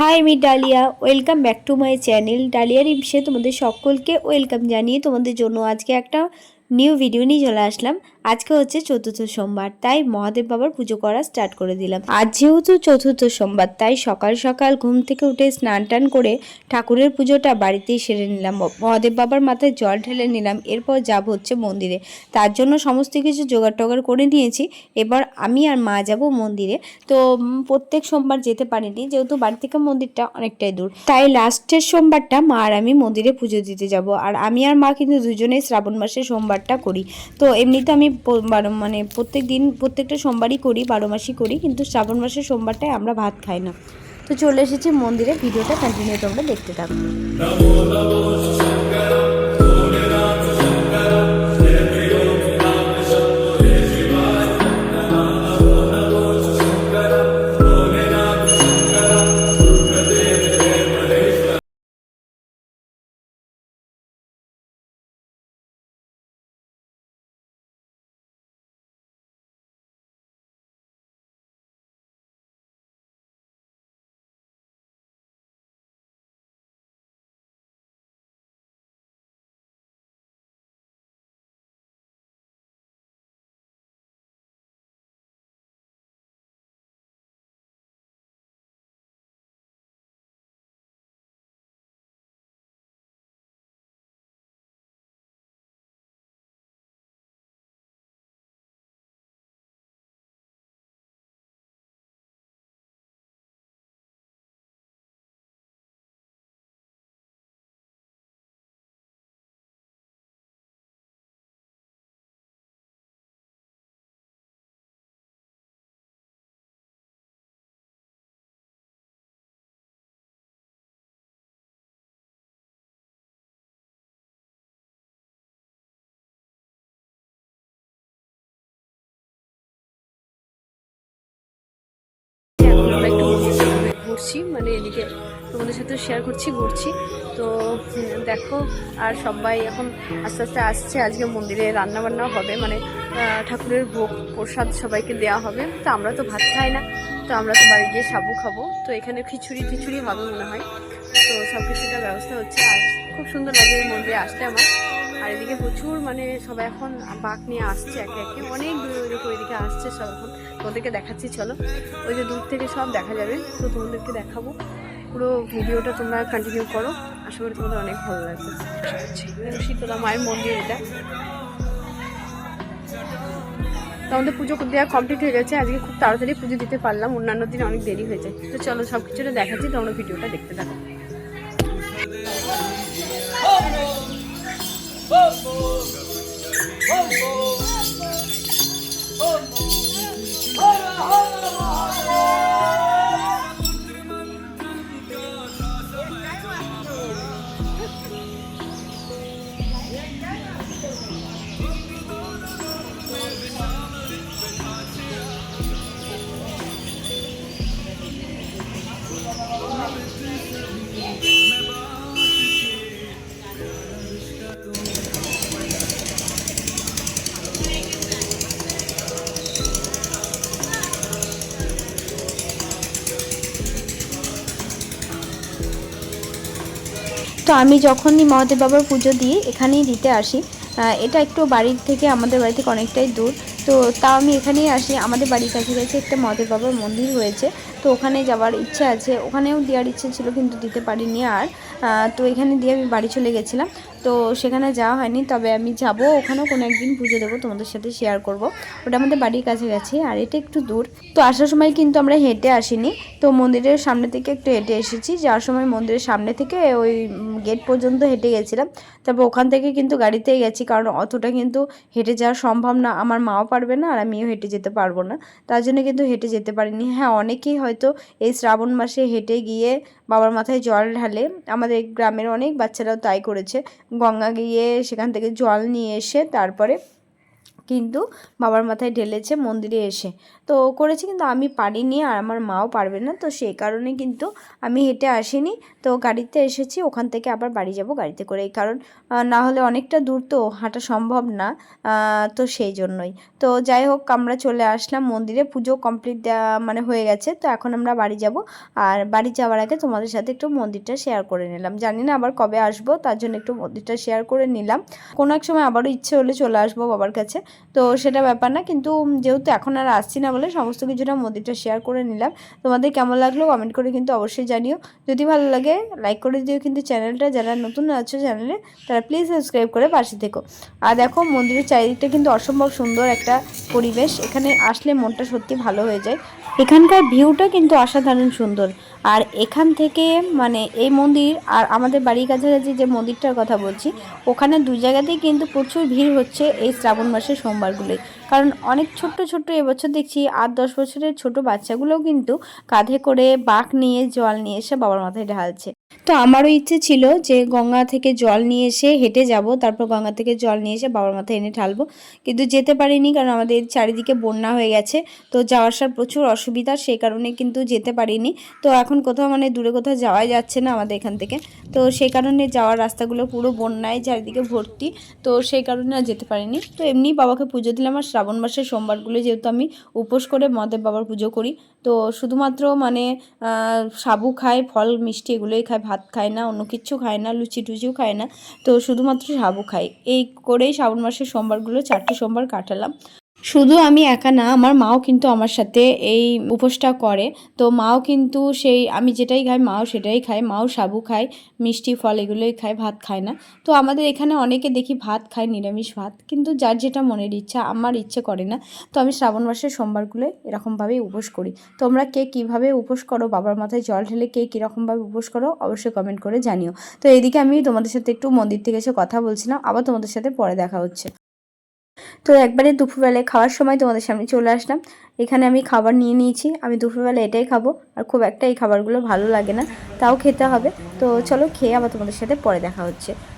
High আমি Dalia. Welcome back to my channel ডালিয়ার ইমসে তোমাদের সকলকে ওয়েলকাম জানিয়ে তোমাদের জন্য আজকে একটা নিউ ভিডিও নিয়ে চলে আসলাম। আজকে হচ্ছে চতুর্থ সোমবার, তাই মহাদেব বাবার পুজো করা স্টার্ট করে দিলাম। আজ যেহেতু চতুর্থ সোমবার, তাই সকাল সকাল ঘুম থেকে উঠে স্নান টান করে ঠাকুরের পুজোটা বাড়িতেই সেরে নিলাম। মহাদেব বাবার মাথায় জল ঢেলে নিলাম, এরপর যাব হচ্ছে মন্দিরে। তার জন্য সমস্ত কিছু জোগাড় টোগাড় করে নিয়েছি, এবার আমি আর মা যাব মন্দিরে। তো প্রত্যেক সোমবার যেতে পারিনি, যেহেতু বাড়ি থেকে মন্দিরটা অনেকটাই দূর। তাই লাস্টের সোমবারটা মা আর আমি মন্দিরে পুজো দিতে যাব, আর আমি আর মা কিন্তু দুজনেই শ্রাবণ মাসে সোমবারটা করি। তো, এমনিতে আমি বারো মানে প্রত্যেক দিন, প্রত্যেকটা সোমবারই করি, বারো মাসই করি, কিন্তু শ্রাবণ মাসের সোমবারটায় আমরা ভাত খাই না। তো চলে এসেছি মন্দিরে, ভিডিওটা কন্টিনিউ তোমরা দেখতে থাকো। ঘুরছি মানে এদিকে তোমাদের সাথে শেয়ার করছি, ঘুরছি। তো দেখো, আর সবাই এখন আস্তে আস্তে আসছে। আজকে মন্দিরে রান্না বান্না হবে মানে ঠাকুরের ভোগ প্রসাদ সবাইকে দেওয়া হবে। তো আমরা তো ভাত খাই না, তো আমরা তো বাড়ি গিয়ে সাবু খাব। তো এখানে খিচুড়ি খিচুড়ি হবে মনে হয়। তো সব কিছুটা ব্যবস্থা হচ্ছে, আর খুব সুন্দর লাগে এই মন্দিরে আসতে আমার। আর এদিকে প্রচুর মানে সবাই এখন বাঘ নিয়ে আসছে, একে একে। অনেক দূরে দূরে ওইদিকে আসছে সব এখন তোমাদেরকে দেখাচ্ছি চলো ওই যে দূর থেকে সব দেখা যাবে তো তোমাদেরকে দেখাবো পুরো ভিডিওটা তোমরা কন্টিনিউ করো আশা করি তোমাদের অনেক ভালো লাগবে শীতলা মায়ের মন্দির এটা তো আমাদের পুজো দেওয়া কমপ্লিট হয়ে গেছে আজকে খুব তাড়াতাড়ি পুজো দিতে পারলাম অন্যান্য দিন অনেক দেরি হয়ে যায় তো চলো সব কিছুটা দেখাচ্ছি তোমরা ভিডিওটা দেখতে থাকো তো আমি যখনই মহাদেব বাবার পুজো দিই, এখানেই দিতে আসি। এটা একটু বাড়ির থেকে, আমাদের বাড়ি থেকে অনেকটাই দূর। তো তাও আমি এখানেই আসি। আমাদের বাড়ির কাছে কাছে একটা মহাদেব বাবার মন্দির হয়েছে। তো ওখানে যাওয়ার ইচ্ছে আছে। ওখানেও দেওয়ার ইচ্ছে ছিল, কিন্তু দিতে পারিনি আর। তো এখানে দিয়ে আমি বাড়ি চলে গেছিলাম। তো সেখানে যাওয়া হয়নি, তবে আমি যাব ওখানেও কোনো একদিন পুজো দেবো, তোমাদের সাথে শেয়ার করব। ওটা আমাদের বাড়ির কাছে গেছে, আর এটা একটু দূর। তো আসার সময় কিন্তু আমরা হেঁটে আসিনি, তো মন্দিরের সামনে থেকে একটু হেঁটে এসেছি। যাওয়ার সময় মন্দিরের সামনে থেকে ওই গেট পর্যন্ত হেঁটে গেছিলাম। তারপর ওখান থেকে কিন্তু গাড়িতেই গেছি, কারণ অতটা কিন্তু হেঁটে যাওয়া সম্ভব না। আমার মাও পারবে না, আর আমিও হেঁটে যেতে পারব না। তার জন্য কিন্তু হেঁটে যেতে পারিনি। হ্যাঁ অনেকেই হয়তো এই শ্রাবণ মাসে হেঁটে গিয়ে বাবার মাথায় জল ঢালে, আমাদের গ্রামের অনেক বাচ্চারাও তাই করেছে। গঙ্গা গিয়ে সেখান থেকে জল নিয়ে এসে তারপরে কিন্তু বাবার মাথায় ঢেলেছে মন্দিরে এসে। তো করেছে কিন্তু আমি পারিনি আর আমার মাও পারবে না। তো সেই কারণে কিন্তু আমি হেঁটে আসিনি। তো গাড়িতে এসেছি, ওখান থেকে আবার বাড়ি যাব গাড়িতে করে এই কারণ না হলে অনেকটা দূর তো হাঁটা সম্ভব না তো সেই জন্যই। তো যাই হোক, আমরা চলে আসলাম মন্দিরে। পুজো কমপ্লিট মানে হয়ে গেছে। তো এখন আমরা বাড়ি যাব। আর বাড়ি যাওয়ার আগে তোমাদের সাথে একটু মন্দিরটা শেয়ার করে নিলাম। জানি না আবার কবে আসব, তার জন্য একটু মন্দিরটা শেয়ার করে নিলাম। কোনো এক সময় আবারও ইচ্ছে হলে চলে আসব বাবার কাছে। তো সেটা ব্যাপার না, কিন্তু যেহেতু এখন আর আসছি না বলে সমস্ত কিছুটা মন্দিরটা শেয়ার করে নিলাম। তোমাদের কেমন লাগল কমেন্ট করে কিন্তু অবশ্যই জানিও। যদি ভালো লাগে লাইক করে দিও কিন্তু চ্যানেলটা যারা নতুন আছো চ্যানেলে তারা প্লিজ সাবস্ক্রাইব করে পাশে থেকো। আর দেখো, মন্দিরের চারিদিকটা কিন্তু অসম্ভব সুন্দর একটা পরিবেশ। এখানে আসলে মনটা সত্যি ভালো হয়ে যায়। এখানকার ভিউটা কিন্তু অসাধারণ সুন্দর। আর এখান থেকে মানে এই মন্দির আর আমাদের বাড়ির কাছাকাছি যে মন্দিরটার কথা বলছি, ওখানে দু জায়গাতেই কিন্তু প্রচুর ভিড় হচ্ছে এই শ্রাবণ মাসের সোমবারগুলোই কারণ অনেক ছোট্ট ছোট্ট এবছর দেখছি, আট দশ বছরের ছোট বাচ্চাগুলোও কিন্তু কাঁধে করে বাঁক নিয়ে জল নিয়ে এসে বাবার মাথায় ঢালছে। তো আমারও ইচ্ছে ছিল যে গঙ্গা থেকে জল নিয়ে এসে হেঁটে যাব, তারপর গঙ্গা থেকে জল নিয়ে এসে বাবার মাথায় এনে ঢালবো। কিন্তু যেতে পারিনি কারণ আমাদের চারিদিকে বন্যা হয়ে গেছে, তো যাওয়া আসার প্রচুর অসুবিধা, সেই কারণে কিন্তু যেতে পারিনি। তো এখন কোথাও মানে দূরে কোথাও যাওয়াই যাচ্ছে না আমাদের এখান থেকে। তো সেই কারণে যাওয়ার রাস্তাগুলো পুরো বন্যায় চারিদিকে ভর্তি, তো সেই কারণে আর যেতে পারিনি। তো এমনি বাবাকে পুজো দিলাম আর শ্রাবণ মাসের সোমবারগুলো যেহেতু আমি উপোস করে মহাদেব বাবার পুজো করি, তো শুধুমাত্র মানে সাবু খায়, ফল, মিষ্টি এগুলোই খায়, ভাত খায় না, অন্য কিছু খায় না, লুচি টুচিও খায় না। তো শুধুমাত্র সাবু খায় এই করেই শ্রাবণ মাসের সোমবারগুলো, চারটে সোমবার কাটালাম। শুধু আমি একা না, আমার মাও কিন্তু আমার সাথে এই উপোসটা করে। তো মাও কিন্তু সেই, আমি যেটাই খাই মাও সেটাই খায়, মাও সাবু খায়, মিষ্টি ফল এগুলোই খায়, ভাত খায় না। তো আমাদের এখানে অনেকে দেখি ভাত খায়, নিরামিষ ভাত, কিন্তু যার যেটা মনের ইচ্ছা, আমার ইচ্ছে করে না। তো আমি শ্রাবণ মাসের সোমবারগুলো এরকমভাবেই উপোস করি। তোমরা কে কীভাবে উপোস করো, বাবার মাথায় জল ঢেলে কে কীরকমভাবে উপোস করো, অবশ্যই কমেন্ট করে জানিও। তো এইদিকে আমি তোমাদের সাথে একটু মন্দির থেকে এসে কথা বলছিলাম, আবার তোমাদের সাথে পরে দেখা হচ্ছে। তো একবারে দুপুরবেলায় খাওয়ার সময় তোমাদের সামনে চলে আসলাম। এখানে আমি খাবার নিয়ে নিয়েছি। আমি দুপুরবেলা এটাই খাব আর খুব একটা এই খাবারগুলো ভালো লাগে না, তাও খেতে হবে। তো চলো খেয়ে আবার তোমাদের সাথে পরে দেখা হচ্ছে।